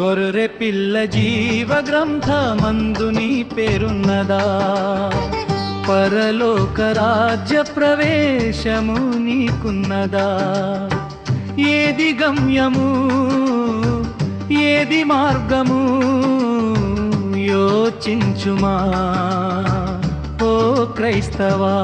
గొర్రె పిల్ల జీవ గ్రంథమందు నీ పేరున్నదా. పరలోక రాజ్య ప్రవేశము నీకున్నదా. ఏది గమ్యము ఏది మార్గము యోచించుమా. ఓ క్రైస్తవా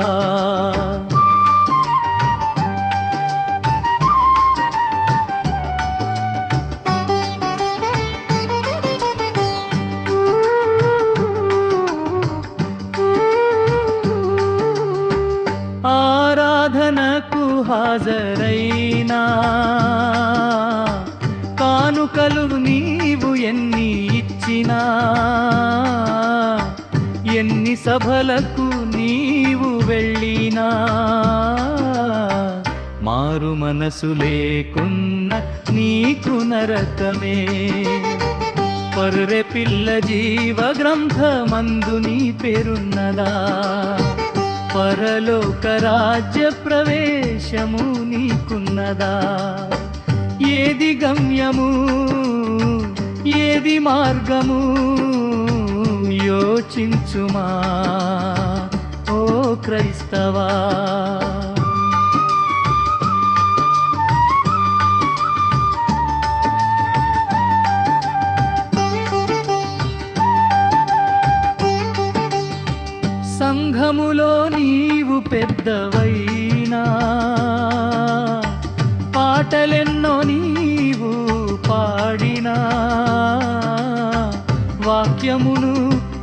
హాజరైనా. కానుకలు నీవు ఎన్ని ఇచ్చినా. ఎన్ని సభలకు నీవు వెళ్ళినా. మారు మనసు లేకున్న నీకు నరకమే. పర్రె పిల్ల జీవ గ్రంథమందు నీ పేరున్నదా. పరలోక రాజ్య ప్రవేశము నీకున్నదా? ఏది గమ్యము? ఏది మార్గము? యోచించుమా ఓ క్రైస్తవా? సంఘములో నీవు పెద్దవైనా పాటలెన్నో నీవు పాడినా వాక్యమును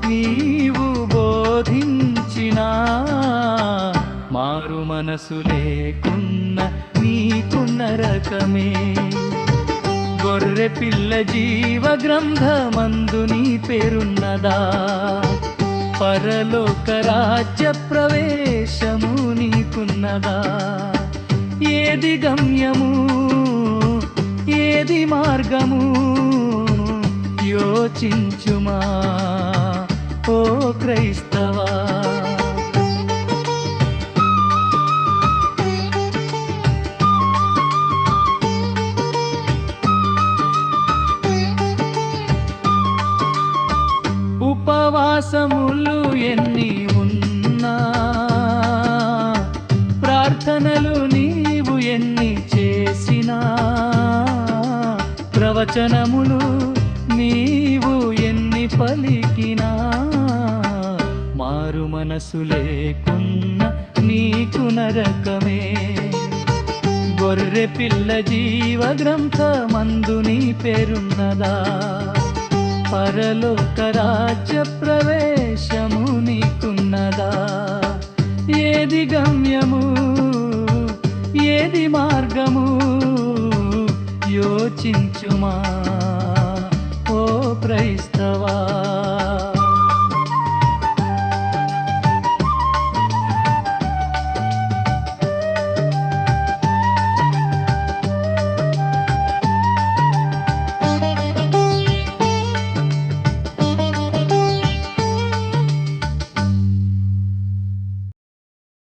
నీవు బోధించినా మారు మనసు లేకున్న నీకున్న రకమే. గొర్రె పిల్ల జీవ గ్రంథమందు నీ పేరున్నదా? పరలోక రాజ్య ప్రవేశము నీకున్నదా? ఏది గమ్యము? ఏది మార్గము? యోచించుమా ఓ క్రైస్తవా? ఉపవాసములు ఎన్ని ఉన్నా ప్రార్థనలు నీవు ఎన్ని చేసినా ప్రవచనములు నీవు ఎన్ని పలికినా మారు మనసు లేకున్న నీకు నరకమే. గొర్రె పిల్ల జీవ గ్రంథమందు నీ పేరున్నదా? పరలోక రాజ్య ప్రవేశము నీకున్నదా? ఏది గమ్యము? ఏది మార్గము? యోచించుమా?